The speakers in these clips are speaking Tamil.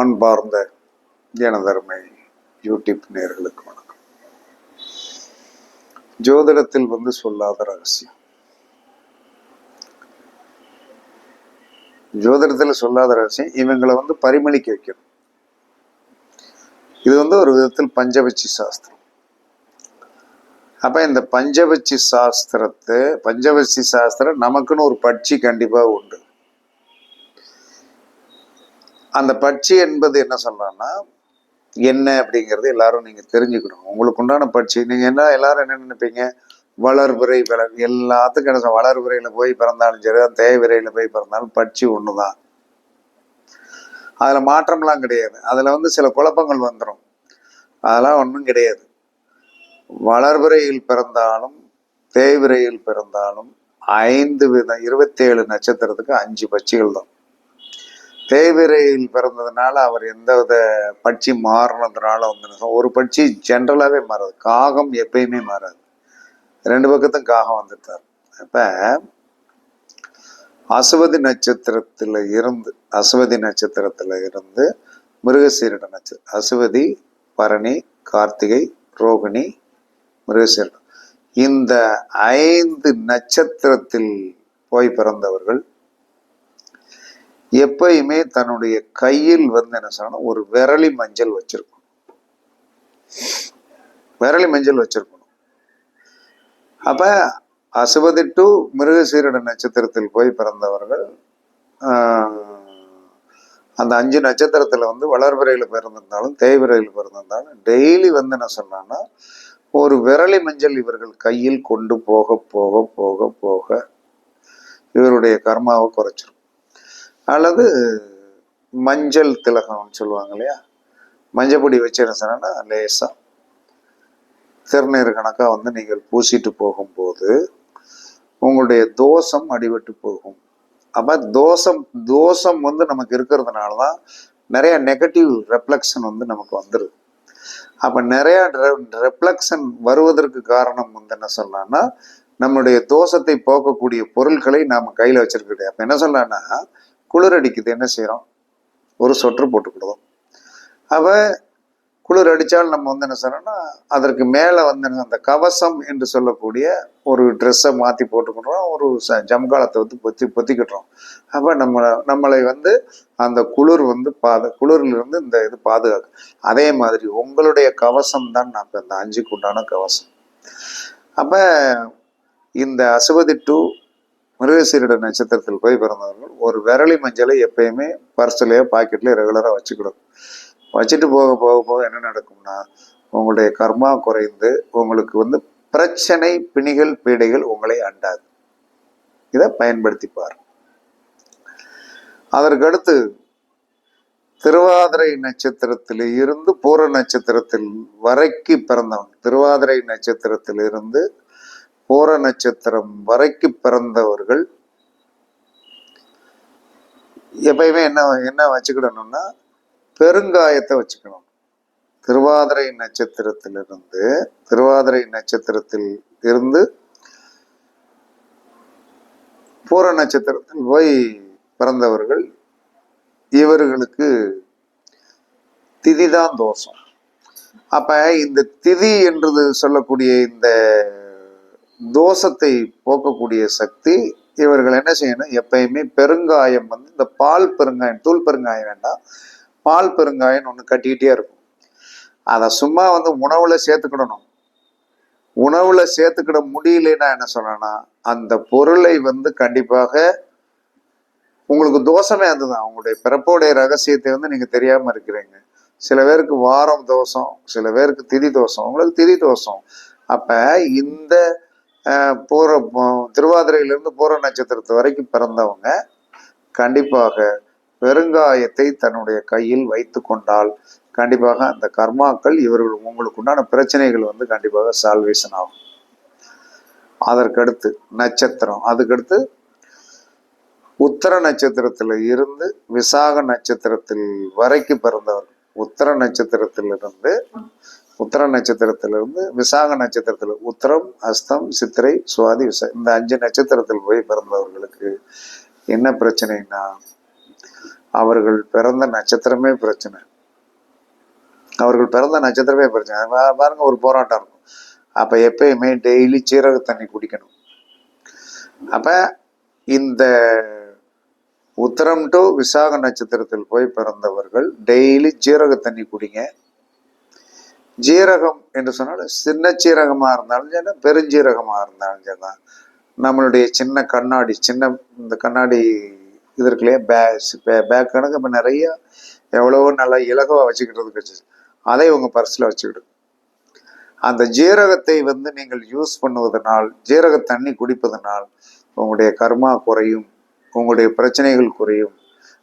அன்பார்ந்த எனதருமை யூடியூப் நேர்களுக்கு வணக்கம். ஜோதிடத்தில் வந்து சொல்லாத ரகசியம். ஜோதிடத்தில் சொல்லாத ரகசியம் இவங்களை வந்து பரிமளிக்க வைக்கணும். இது வந்து ஒரு விதத்தில் பஞ்சபட்சி சாஸ்திரம். அப்ப இந்த பஞ்சபட்சி சாஸ்திரத்தை பஞ்சபட்சி சாஸ்திரம் நமக்குன்னு ஒரு பட்சி கண்டிப்பாக உண்டு. அந்த பட்சி என்பது என்ன சொல்லலாம்னா என்ன அப்படிங்கிறது எல்லாரும் நீங்க தெரிஞ்சுக்கணும். உங்களுக்கு உண்டான பட்சி நீங்க என்ன எல்லாரும் என்ன நினைப்பீங்க? வளர்புரை வளர் எல்லாத்துக்கும் என்ன சொல்ல- போய் பிறந்தாலும் சரி தேய்விரையில போய் பிறந்தாலும் பட்சி ஒண்ணுதான். அதுல மாற்றம்லாம் கிடையாது. அதுல வந்து சில குழப்பங்கள் வந்துடும் அதெல்லாம் ஒன்றும் கிடையாது. வளர்பிறையில் பிறந்தாலும் தேய்விரையில் பிறந்தாலும் ஐந்து வித இருபத்தேழு நட்சத்திரத்துக்கு அஞ்சு பட்சிகள் தான் தேய்விரையில் பிறந்ததுனால அவர் எந்த வித பட்சி மாறினதுனால வந்து ஒரு பட்சி ஜென்ரலாகவே மாறாது. காகம் எப்பயுமே மாறாது. ரெண்டு பக்கத்தும் காகம் வந்துட்டார். அப்ப அசுவதி நட்சத்திரத்தில் இருந்து அசுவதி நட்சத்திரத்தில் இருந்து மிருகசீரிட நட்சத்திரம் அசுவதி பரணி கார்த்திகை ரோகிணி மிருகசீரிடம் இந்த ஐந்து நட்சத்திரத்தில் போய் பிறந்தவர்கள் எப்பயுமே தன்னுடைய கையில் வந்து என்ன சொல்லணும் ஒரு விரலி மஞ்சள் வச்சிருக்கணும். விரலி மஞ்சள் வச்சிருக்கணும். அப்ப அசுவதி டு மிருகசீரிட நட்சத்திரத்தில் போய் பிறந்தவர்கள் அந்த அஞ்சு நட்சத்திரத்துல வந்து வளர்பிறையில பிறந்திருந்தாலும் தேய்விரையில் பிறந்திருந்தாலும் டெய்லி வந்து என்ன சொன்னான்னா ஒரு விரலி மஞ்சள் இவர்கள் கையில் கொண்டு போக போக போக போக இவருடைய கர்மாவை குறைச்சிருக்கும். அல்லது மஞ்சள் திலகம்னு சொல்லுவாங்க இல்லையா? மஞ்சப்பொடி வச்சு என்ன சொன்னா லேசா திருநீர் கணக்காக வந்து நீங்கள் பூசிட்டு போகும்போது உங்களுடைய தோஷம் அடிபட்டு போகும். அப்ப தோஷம் தோஷம் வந்து நமக்கு இருக்கிறதுனால தான் நிறைய நெகட்டிவ் ரெஃப்ளெக்ஷன் வந்து நமக்கு வந்துடுது அப்ப நிறைய ரெஃப்ளெக்ஷன் வருவதற்கு காரணம் வந்து என்ன சொல்லலாம்னா நம்மளுடைய தோஷத்தை போக்கக்கூடிய பொருட்களை நாம கையில வச்சிருக்க அப்போ என்ன சொல்லலாம்னா குளிர் அடிக்குது என்ன செய்கிறோம் ஒரு சொட்டர் போட்டுக்கிடுவோம். அவ குளிர் அடித்தால் நம்ம வந்து என்ன செய்யறோம்னா அதற்கு மேலே வந்து அந்த கவசம் என்று சொல்லக்கூடிய ஒரு ட்ரெஸ்ஸை மாற்றி போட்டுக்கிட்டோம் ஒரு ச- ஜம்காலத்தை வந்து பொத்தி பொத்திக்கிட்டோம் அப்போ நம்ம நம்மளை வந்து அந்த குளிர் வந்து பாது குளிரிலிருந்து இந்த இது பாதுகாக்கும். அதே மாதிரி உங்களுடைய கவசம் தான் நான் இப்போ இந்த அஞ்சுக்கு உண்டான கவசம். அப்போ இந்த அசுவதி டு மிருகசீரிட நட்சத்திரத்தில் போய் பிறந்தவர்கள் ஒரு விரலி மஞ்சளை எப்பயுமே பர்ஸ்லயோ பாக்கெட்லேயோ ரெகுலராக வச்சுக்கிடும். வச்சுட்டு போக போக போக என்ன நடக்கும்னா உங்களுடைய கர்மா குறைந்து உங்களுக்கு வந்து பிரச்சனை பிணிகள் பீடைகள் உங்களை அண்டாது. இதை பயன்படுத்திப்பார். அதற்கடுத்து திருவாதிரை நட்சத்திரத்தில் இருந்து பூர நட்சத்திரத்தில் வரைக்கு பிறந்தவன் திருவாதிரை நட்சத்திரத்தில் இருந்து பூர நட்சத்திரம் வரைக்கு பிறந்தவர்கள் எப்பயுமே என்ன என்ன வச்சுக்கிடணும்னா பெருங்காயத்தை வச்சுக்கணும். திருவாதிரை நட்சத்திரத்திலிருந்து திருவாதிரை நட்சத்திரத்தில் இருந்து பூர நட்சத்திரத்தில் போய் பிறந்தவர்கள் இவர்களுக்கு திதிதான் தோஷம். அப்ப இந்த திதி என்றது சொல்லக்கூடிய இந்த தோஷத்தை போக்கக்கூடிய சக்தி இவர்கள் என்ன செய்யணும்? எப்பயுமே பெருங்காயம் வந்து இந்த பால் பெருங்காயம் தூள் பெருங்காயம் வேண்டாம். பால் பெருங்காயம் ஒன்று கட்டிக்கிட்டே இருக்கும். அதை சும்மா வந்து உணவுல சேர்த்துக்கிடணும். உணவுல சேர்த்துக்கிட முடியலன்னா என்ன சொல்லணும்னா அந்த பொருளை வந்து கண்டிப்பாக உங்களுக்கு தோஷமே அதுதான். உங்களுடைய பிறப்போடைய ரகசியத்தை வந்து நீங்க தெரியாம இருக்கிறீங்க. சில பேருக்கு வாரம் தோஷம் சில பேருக்கு திதி தோஷம் உங்களுக்கு திதி தோஷம். அப்ப இந்த பூர திருவாதிரையிலிருந்து பூர நட்சத்திரத்து வரைக்கும் பிறந்தவங்க கண்டிப்பாக பெருங்காயத்தை தன்னுடைய கையில் வைத்து கொண்டால் கண்டிப்பாக அந்த கர்மாக்கள் இவர்கள் உங்களுக்கு உண்டான பிரச்சனைகள் வந்து கண்டிப்பாக சால்வேஷன் ஆகும். அதற்கடுத்து நட்சத்திரம். அதுக்கடுத்து உத்தர நட்சத்திரத்துல இருந்து விசாக நட்சத்திரத்தில் வரைக்கும் பிறந்தவர். உத்தர நட்சத்திரத்திலிருந்து உத்தர நட்சத்திரத்திலிருந்து விசாக நட்சத்திரத்தில் உத்தரம் அஸ்தம் சித்திரை சுவாதி விசா. இந்த அஞ்சு நட்சத்திரத்தில் போய் பிறந்தவர்களுக்கு என்ன பிரச்சனைனா அவர்கள் பிறந்த நட்சத்திரமே பிரச்சனை. அவர்கள் பிறந்த நட்சத்திரமே பிரச்சனை. பாருங்க ஒரு போராட்டம் இருக்கும். அப்ப எப்பயுமே டெய்லி சீரக தண்ணி குடிக்கணும். அப்ப இந்த உத்தரம் டு விசாக நட்சத்திரத்தில் போய் பிறந்தவர்கள் டெய்லி சீரக தண்ணி குடிங்க. ஜீரகம் என்று சொன்னால் சின்ன சீரகமாக இருந்தாலும் சரி பெருஞ்சீரகமாக இருந்தாலும் சரி தான். நம்மளுடைய சின்ன கண்ணாடி சின்ன இந்த கண்ணாடி இது இருக்கு இல்லையா பே பே- பேக் கணக்கு இப்போ நிறைய எவ்வளவோ நல்லா இலகுவாக வச்சுக்கிட்டது வச்சு அதை உங்கள் பர்ஸில் வச்சுக்கிடுங்க அந்த ஜீரகத்தை வந்து நீங்கள் யூஸ் பண்ணுவதனால் ஜீரக தண்ணி குடிப்பதனால் உங்களுடைய கர்மா குறையும் உங்களுடைய பிரச்சனைகள் குறையும்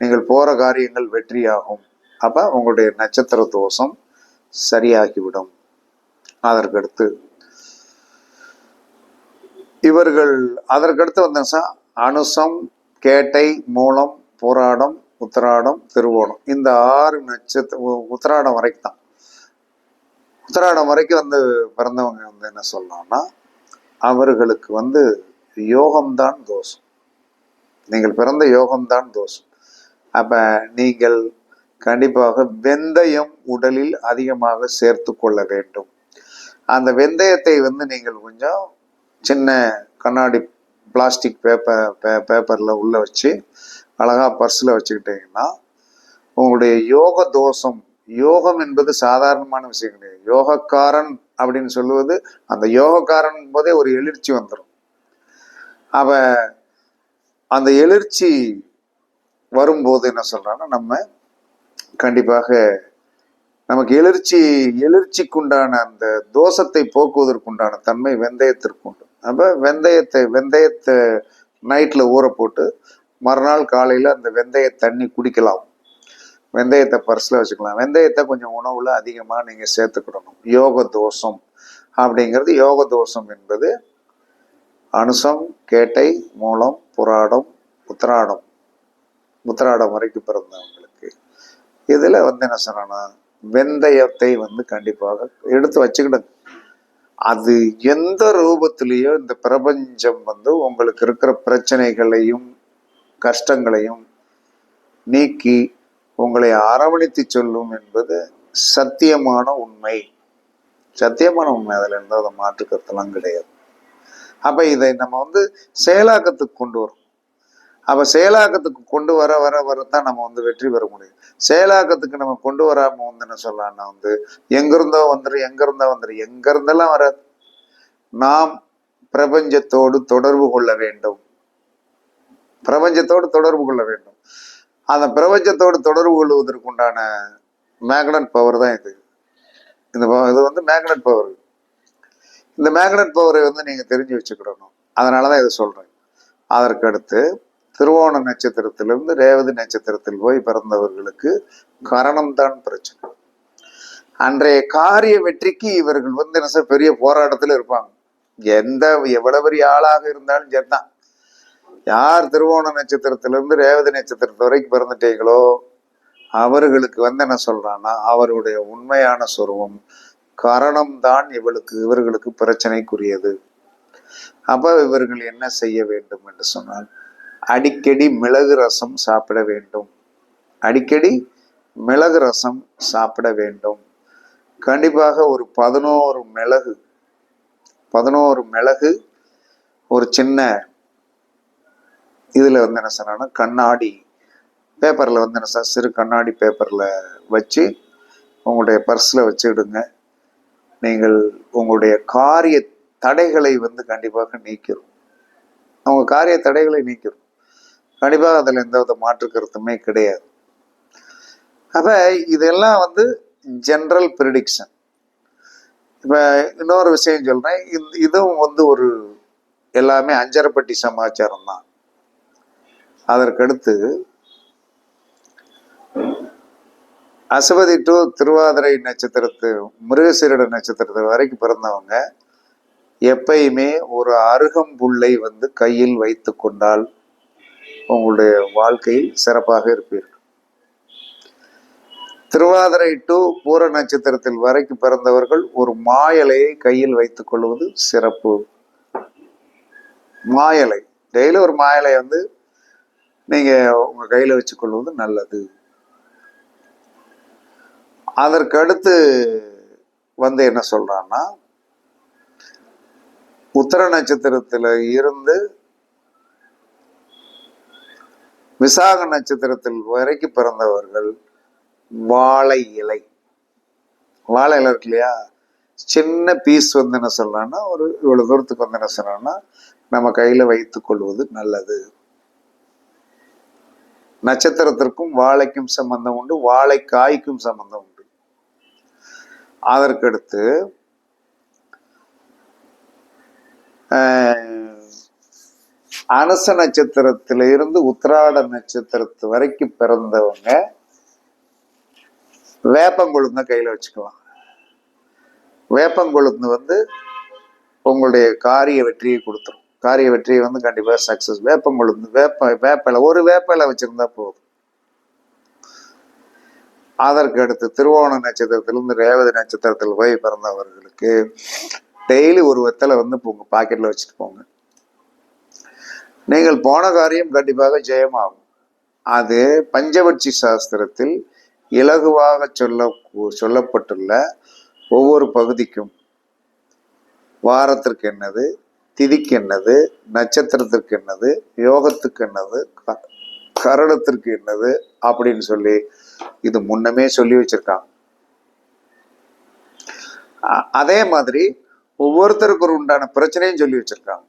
நீங்கள் போகிற காரியங்கள் வெற்றியாகும். அப்போ உங்களுடைய நட்சத்திர தோஷம் சரியாகிவிடும். அதற்கடுத்து இவர்கள் அதற்கடுத்து வந்தா அனுசம் கேட்டை மூலம் போராடம் உத்திராடம் திருவோணம். இந்த ஆறு நட்சத்திர உத்திராடம் வரைக்கும் தான் உத்திராடம் வரைக்கும் வந்து பிறந்தவங்க வந்து என்ன சொல்லலாம்னா அவர்களுக்கு வந்து யோகம்தான் தோஷம். நீங்கள் பிறந்த யோகம்தான் தோஷம். அப்ப நீங்கள் கண்டிப்பாக வெந்தயம் உடலில் அதிகமாக சேர்த்து கொள்ள வேண்டும். அந்த வெந்தயத்தை வந்து நீங்கள் கொஞ்சம் சின்ன கண்ணாடி பிளாஸ்டிக் பேப்பர் பே பேப்பரில் உள்ளே வச்சு அழகா பர்ஸில் வச்சுக்கிட்டீங்கன்னா உங்களுடைய யோக தோஷம் யோகம் என்பது சாதாரணமான விஷயம் கிடையாது. யோகக்காரன் அப்படின்னு சொல்லுவது அந்த யோகக்காரன் போதே ஒரு எழுச்சி வந்துடும் அவ அந்த எழுச்சி வரும்போது என்ன சொல்கிறான்னா நம்ம கண்டிப்பாக நமக்கு எழுச்சி எழுச்சிக்குண்டான அந்த தோஷத்தை போக்குவதற்குண்டான தன்மை வெந்தயத்திற்கு உண்டு. அப்ப வெந்தயத்தை வெந்தயத்தை நைட்ல ஊற போட்டு மறுநாள் காலையில அந்த வெந்தய தண்ணி குடிக்கலாம். வெந்தயத்தை பர்ஸ்ல வச்சுக்கலாம். வெந்தயத்தை கொஞ்சம் உணவுல அதிகமா நீங்க சேர்த்துக்கிடணும். யோக தோஷம் அப்படிங்கிறது யோக தோஷம் என்பது அனுசம் கேட்டை மூலம் புராடம் உத்திராடம். உத்திராடம் வரைக்கும் பிறந்தவங்களுக்கு இதில் வந்து என்ன சொன்னா வெந்தயத்தை வந்து கண்டிப்பாக எடுத்து வச்சுக்கிடுங்க அது எந்த ரூபத்திலேயோ இந்த பிரபஞ்சம் வந்து உங்களுக்கு இருக்கிற பிரச்சனைகளையும் கஷ்டங்களையும் நீக்கி உங்களை அரவணைத்து சொல்லும் என்பது சத்தியமான உண்மை. சத்தியமான உண்மை அதில் இருந்தால் அதை மாற்று கிடையாது. அப்போ இதை நம்ம வந்து செயலாக்கத்துக்கு கொண்டு வரும். அப்போ செயலாக்கத்துக்கு கொண்டு வர வர வரத்தான் நம்ம வந்து வெற்றி பெற முடியும். செயலாக்கத்துக்கு நம்ம கொண்டு வராம வந்து என்ன சொல்லலாம்னா வந்து எங்க இருந்தோ வந்துடும் எங்க இருந்தோ வந்துடும் எங்க இருந்தெல்லாம் வராது. நாம் பிரபஞ்சத்தோடு தொடர்பு கொள்ள வேண்டும். பிரபஞ்சத்தோடு தொடர்பு கொள்ள வேண்டும். அந்த பிரபஞ்சத்தோடு தொடர்பு கொள்வதற்கு உண்டான மேக்னட் பவர் தான் இது. இந்த இது வந்து மேக்னட் பவர் இந்த மேக்னட் பவரை வந்து நீங்க தெரிஞ்சு வச்சுக்கிடணும். அதனாலதான் இதை சொல்றேன். அதற்கடுத்து திருவோண நட்சத்திரத்திலிருந்து ரேவதி நட்சத்திரத்தில் போய் பிறந்தவர்களுக்கு கரணம்தான் பிரச்சனை. அன்றைய காரிய வெற்றிக்கு இவர்கள் வந்து என்ன சார் பெரிய போராட்டத்தில் இருப்பாங்க. எந்த எவ்வளவு பெரிய ஆளாக இருந்தாலும் சரிதான். யார் திருவோண நட்சத்திரத்திலிருந்து ரேவதி நட்சத்திரத்து வரைக்கும் பிறந்துட்டீங்களோ அவர்களுக்கு வந்து என்ன சொல்றான்னா அவருடைய உண்மையான சொருவம் கரணம்தான் இவளுக்கு இவர்களுக்கு பிரச்சனைக்குரியது. அப்ப இவர்கள் என்ன செய்ய வேண்டும் என்று சொன்னால் அடிக்கடி மிளகு ரசம் சாப்பிட வேண்டும். அடிக்கடி மிளகு ரசம் சாப்பிட வேண்டும். கண்டிப்பாக ஒரு பதினோரு மிளகு பதினோரு மிளகு ஒரு சின்ன இதில் வந்து என்ன சொன்னா கண்ணாடி பேப்பரில் வந்து என்ன சார் சிறு கண்ணாடி பேப்பரில் வச்சு உங்களுடைய பர்ஸில் வச்சுடுங்க நீங்கள் உங்களுடைய காரிய தடைகளை வந்து கண்டிப்பாக நீக்கிறோம் அவங்க காரிய தடைகளை நீக்கிறோம் கண்டிப்பாக அதில் எந்த வித மாற்று கருத்துமே கிடையாது. அப்போ இதெல்லாம் வந்து ஜென்ரல் ப்ரிடிக்ஷன் இப்போ இன்னொரு விஷயம் சொல்கிறேன் இந்த- இதுவும் வந்து ஒரு எல்லாமே அஞ்சரப்பட்டி சமாச்சாரம் தான். அதற்கடுத்து அசுபதி டு திருவாதிரை நட்சத்திரத்து மிருகசீரட நட்சத்திரத்து வரைக்கும் பிறந்தவங்க எப்பயுமே ஒரு அருகம்புல்லை வந்து கையில் வைத்து கொண்டால் உங்களுடைய வாழ்க்கையில் சிறப்பாக இருப்பீர்கள். திருவாதிரை டு பூர நட்சத்திரத்தில் வரைக்கும் பிறந்தவர்கள் ஒரு மாயலையை கையில் வைத்துக் கொள்வது சிறப்பு. மாயலை. டெய்லி ஒரு மாயலை வந்து நீங்க உங்க கையில வச்சுக்கொள்வது நல்லது. அதற்கடுத்து வந்து என்ன சொல்றான்னா உத்தர நட்சத்திரத்தில் இருந்து விசாக நட்சத்திரத்தில் வரைக்கும் பிறந்தவர்கள் வாழை இலை. வாழை இலை இருக்கு இல்லையா? சின்ன பீஸ் வந்து என்ன சொல்லலாம்னா ஒரு இவ்வளவு தூரத்துக்கு வந்து என்ன சொல்லலாம்னா நம்ம கையில வைத்துக் கொள்வது நல்லது. நட்சத்திரத்திற்கும் வாழைக்கும் சம்பந்தம் உண்டு வாழைக்காய்க்கும் சம்பந்தம் உண்டு. அதற்கடுத்து அனுச நட்சத்திரத்திலிருந்து உத்திராட நட்சத்திரத்து வரைக்கும் பிறந்தவங்க வேப்பங்கொழுந்த கையில் வச்சுக்கலாம். வேப்பங்கொழுந்து வந்து உங்களுடைய காரிய வெற்றியை கொடுத்துரும். காரிய வெற்றியை வந்து கண்டிப்பாக சக்ஸஸ் வேப்பங்கொழுந்து வேப்ப வேப்பிலை ஒரு வேப்பிலை வச்சுருந்தா போதும். அதற்கு அடுத்து திருவோண நட்சத்திரத்திலிருந்து ரேவதி நட்சத்திரத்தில் போய் பிறந்தவர்களுக்கு டெய்லி ஒரு வெத்தலை வந்து இப்போ பாக்கெட்டில் வச்சுட்டு போங்க. நீங்கள் போன காரியம் கண்டிப்பாக ஜெயமாகும். அது பஞ்சபட்சி சாஸ்திரத்தில் இலகுவாக சொல்ல சொல்லப்பட்டுள்ள ஒவ்வொரு பகுதிக்கும். வாரத்திற்கு என்னது? திதிக்கு என்னது? நட்சத்திரத்திற்கு என்னது? யோகத்துக்கு என்னது? க- கரணத்திற்கு என்னது? அப்படின்னு சொல்லி இது முன்னமே சொல்லி வச்சிருக்காங்க. அதே மாதிரி ஒவ்வொருத்தருக்கு ஒரு உண்டான பிரச்சனையும் சொல்லி வச்சிருக்காங்க.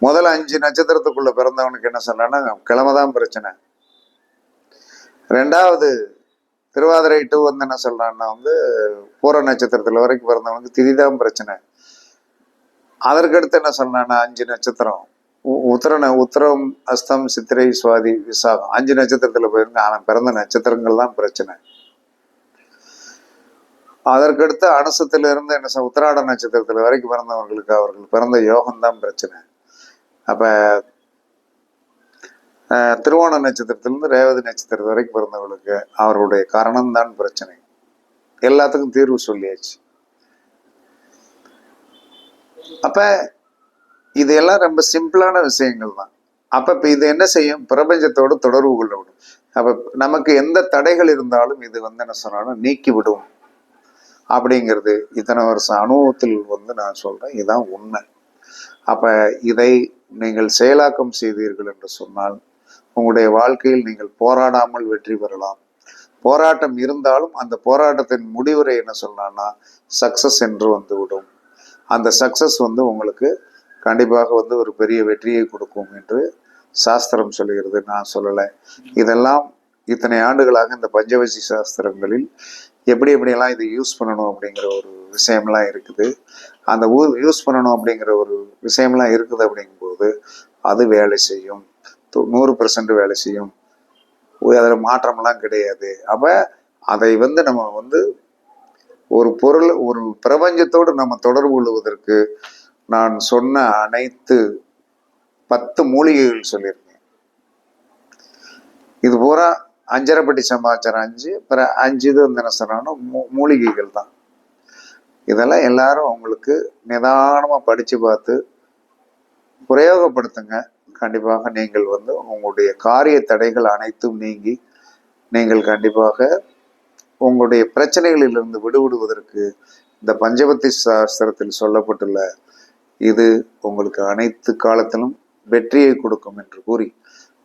முதல்ல அஞ்சு நட்சத்திரத்துக்குள்ள பிறந்தவனுக்கு என்ன சொன்னா கிழமை தான் பிரச்சனை. ரெண்டாவது திருவாதிரை டூ வந்து என்ன சொல்றான்னா வந்து பூர நட்சத்திரத்துல வரைக்கும் பிறந்தவனுக்கு திதிதான் பிரச்சனை. அதற்கடுத்து என்ன சொன்னான்னா அஞ்சு நட்சத்திரம். உ- உத்தரம் அஸ்தம் சித்திரை சுவாதி விசாகம். அஞ்சு நட்சத்திரத்துல போயிருங்க அவன் பிறந்த நட்சத்திரங்கள் தான் பிரச்சனை. அதற்கடுத்து அனுசத்திலிருந்து என்ன சொல் உத்திராட நட்சத்திரத்துல வரைக்கும் பிறந்தவர்களுக்கு அவர்கள் பிறந்த யோகம் தான் பிரச்சனை. அப்போ திருவோண நட்சத்திரத்திலிருந்து ரேவதி நட்சத்திரம் வரைக்கும் பிறந்தவர்களுக்கு அவருடைய கரணம் தான் பிரச்சனை. எல்லாத்துக்கும் தீர்வு சொல்லியாச்சு. அப்போ இது எல்லாம் ரொம்ப சிம்பிளான விஷயங்கள் தான். அப்போ இப்போ இது என்ன செய்யும்? பிரபஞ்சத்தோடு தொடர்பு கொள்ள விடும். அப்போ நமக்கு எந்த தடைகள் இருந்தாலும் இது வந்து என்ன சொன்னாலும் நீக்கி விடும். அப்படிங்கிறது இத்தனை வருஷம் அனுபவத்தில் வந்து நான் சொல்கிறேன் இதுதான் உண்மை. அப்போ இதை நீங்கள் செயலாக்கம் செய்தீர்கள் என்று சொன்னால் உங்களுடைய வாழ்க்கையில் நீங்கள் போராடாமல் வெற்றி பெறலாம். போராட்டம் இருந்தாலும் அந்த போராட்டத்தின் முடிவுரை என்ன சொன்னான்னா சக்சஸ் என்று வந்து விடும் அந்த சக்சஸ் வந்து உங்களுக்கு கண்டிப்பாக வந்து ஒரு பெரிய வெற்றியை கொடுக்கும் என்று சாஸ்திரம் சொல்லுகிறது நான் சொல்லலை. இதெல்லாம் இத்தனை ஆண்டுகளாக இந்த பஞ்சவசி சாஸ்திரங்களில் எப்படி எப்படியெல்லாம் இதை யூஸ் பண்ணணும் அப்படிங்கிற ஒரு விஷயம்லாம் இருக்குது. அந்த யூஸ் பண்ணணும் அப்படிங்கிற ஒரு விஷயம்லாம் இருக்குது அப்படிங்கும்போது அது வேலை செய்யும். நூறு பர்சன்ட் வேலை செய்யும். அதில் மாற்றம்லாம் கிடையாது. அப்போ அதை வந்து நம்ம வந்து ஒரு பொருள் ஒரு பிரபஞ்சத்தோடு நம்ம தொடர்பு கொள்வதற்கு நான் சொன்ன அனைத்து பத்து மூலிகைகள் சொல்லியிருக்கேன். இது பூரா அஞ்சரைப்பட்டி சமாச்சாரம் அஞ்சு அப்புறம் அஞ்சு இது வந்து மூ- மூலிகைகள் தான் இதெல்லாம் எல்லாரும் உங்களுக்கு நிதானமாக படித்து பார்த்து பிரயோகப்படுத்துங்க. கண்டிப்பாக நீங்கள் வந்து உங்களுடைய காரிய தடைகள் அனைத்தும் நீங்கி நீங்கள் கண்டிப்பாக உங்களுடைய பிரச்சனைகளிலிருந்து விடுவிடுவதற்கு இந்த பஞ்சபத்தி சாஸ்திரத்தில் சொல்லப்பட்டுள்ள இது உங்களுக்கு அனைத்து காலத்திலும் வெற்றியை கொடுக்கும் என்று கூறி